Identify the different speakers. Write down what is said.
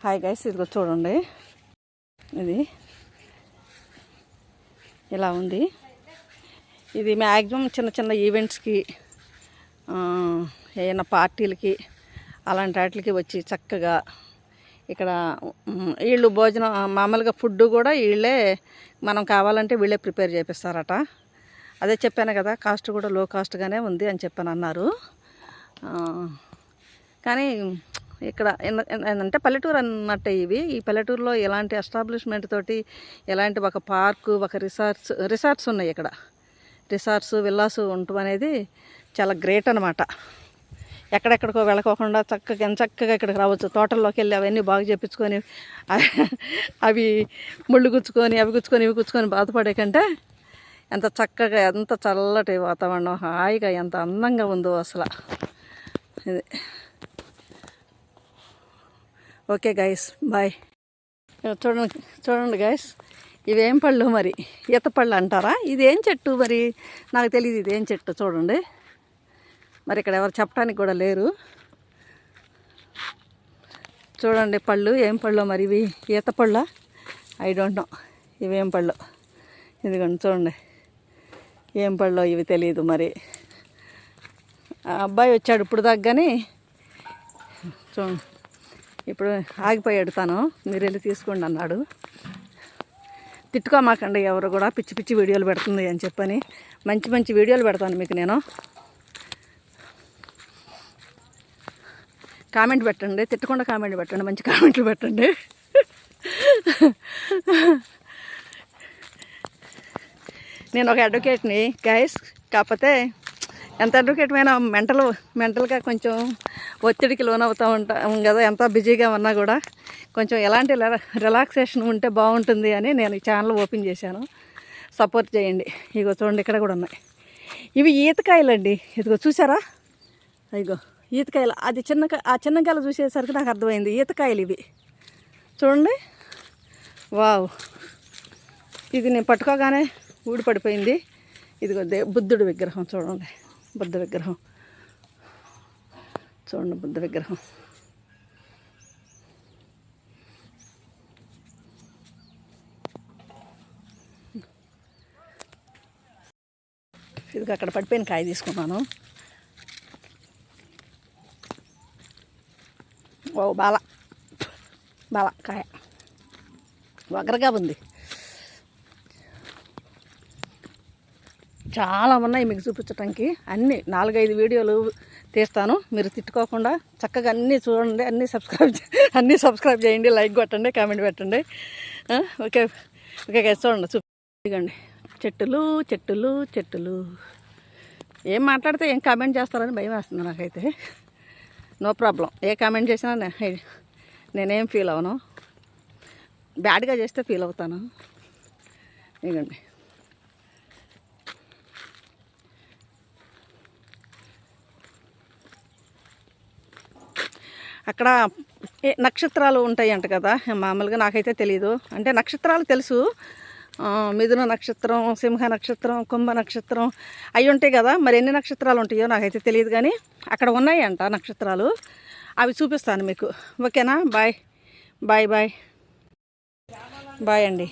Speaker 1: Hi guys ఇదిగో చూడండి. ఇది ఇలా ఉంది? ఇది మ్యాక్సిమం చిన్న చిన్న ఈవెంట్స్కి ఏదైనా పార్టీలకి అలాంటి వాటికి వచ్చి చక్కగా ఇక్కడ వీళ్ళు భోజనం మామూలుగా ఫుడ్ కూడా వీళ్ళే మనం కావాలంటే వీళ్ళే ప్రిపేర్ చేపిస్తారట. అదే చెప్పాను కదా కాస్ట్ కూడా లో కాస్ట్గానే ఉంది అని చెప్పాను అన్నారు. కానీ ఇక్కడ అంటే ఏంటంటే పల్లెటూరు అన్నట్టే ఇవి. ఈ పల్లెటూరులో ఎలాంటి ఎస్టాబ్లిష్మెంట్ తోటి ఎలాంటి ఒక పార్కు ఒక రిసార్ట్స్ రిసార్ట్స్ ఉన్నాయి ఇక్కడ. రిసార్ట్స్ విల్లాస్ ఉండటం అనేది చాలా గ్రేట్ అనమాట ఎక్కడెక్కడికో వెళ్ళకోకుండా చక్కగా ఎంత చక్కగా ఇక్కడికి రావచ్చు. తోటల్లోకి వెళ్ళి అవన్నీ బాగా చేపించుకొని అవి ముళ్ళు గుచ్చుకొని అవి గుచ్చుకొని ఇవి గుచ్చుకొని బాధపడే కంటే ఎంత చక్కగా ఎంత చల్లటి వాతావరణం హాయిగా ఎంత అందంగా ఉందో అసలు. ఇది. ఓకే గైస్ బాయ్ చూడండి చూడండి గైస్ ఇవేం పళ్ళు మరి? ఈత పళ్ళు అంటారా? ఇదేం చెట్టు మరి? నాకు తెలియదు ఇది ఏం చెట్టు చూడండి. మరి ఇక్కడ ఎవరు చెప్పడానికి కూడా లేరు. చూడండి పళ్ళు ఏం పళ్ళు మరి ఇవి? ఈత పళ్ళ? ఐ డోంట్ నో ఇవేం పళ్ళు? ఇదిగోండి చూడండి. ఏం పళ్ళు ఇవి తెలియదు మరి. ఆ అబ్బాయి వచ్చాడు ఇప్పుడు దగ్గని చూడండి. ఇప్పుడు ఆగిపోయాడు తను. మీరు వెళ్ళి తీసుకోండి అన్నాడు. తిట్టుకోమాకండి ఎవరు కూడా పిచ్చి పిచ్చి వీడియోలు పెడుతుంది అని చెప్పని. మంచి మంచి వీడియోలు పెడతాను మీకు నేను. కామెంట్ పెట్టండి తిట్టకుండా కామెంట్ పెట్టండి మంచి కామెంట్లు పెట్టండి. నేను ఒక అడ్వకేట్ని గైస్ కాకపోతే ఎంత అడ్వకేట్ అయినా మెంటల్ మెంటల్గా కొంచెం ఒత్తిడికి లోనవుతూ ఉంటాం కదా ఎంత బిజీగా ఉన్నా కూడా కొంచెం ఎలాంటి రిలాక్సేషన్ ఉంటే బాగుంటుంది అని నేను ఈ ఛానల్ ఓపెన్ చేశాను. సపోర్ట్ చేయండి. ఇగో చూడండి ఇక్కడ కూడా ఉన్నాయి. ఇవి ఈతకాయలండి. ఇదిగో చూసారా? ఇగో ఈతకాయలు. అది చిన్న ఆ చిన్న కాయలు చూసేసరికి నాకు అర్థమైంది. ఈతకాయలు ఇవి. చూడండి. వావ్. ఇది నేను పట్టుకోగానే ఊడిపడిపోయింది. ఇదిగో దే బుద్ధుడు విగ్రహం చూడండి. బుద్ధ విగ్రహం. చూడండి బుద్ధ విగ్రహం. ఇది అక్కడ పడిపోయిన కాయ తీసుకున్నాను. ఓ బాల బాల కాయ. వగరగా ఉంది. చాలా ఉన్నాయి మీకు చూపించడానికి అన్నీ నాలుగైదు వీడియోలు తీస్తాను. మీరు తిట్టుకోకుండా చక్కగా అన్నీ చూడండి అన్నీ సబ్స్క్రైబ్ అన్నీ సబ్స్క్రైబ్ చేయండి లైక్ కొట్టండి కామెంట్ పెట్టండి. ఓకే ఓకే చూడండి చూపించండి చెట్టులు చెట్టులు చెట్టులు. ఏం మాట్లాడితే ఏం కామెంట్ చేస్తారని భయం వేస్తుంది నాకైతే. నో ప్రాబ్లం ఏ కామెంట్ చేసినా నేనేం ఫీల్ అవను. బ్యాడ్గా చేస్తే ఫీల్ అవుతాను. ఇదిగోండి. అక్కడ ఏ నక్షత్రాలు ఉంటాయి అంట కదా మామూలుగా నాకైతే తెలియదు అంటే నక్షత్రాలు తెలుసు. మిథున నక్షత్రం సింహ నక్షత్రం కుంభ నక్షత్రం అవి ఉంటాయి కదా. మరి ఎన్ని నక్షత్రాలు ఉంటాయో నాకైతే తెలియదు కానీ అక్కడ ఉన్నాయంట నక్షత్రాలు. అవి చూపిస్తాను మీకు. ఓకేనా? బాయ్. Bye bye. బాయ్ అండి.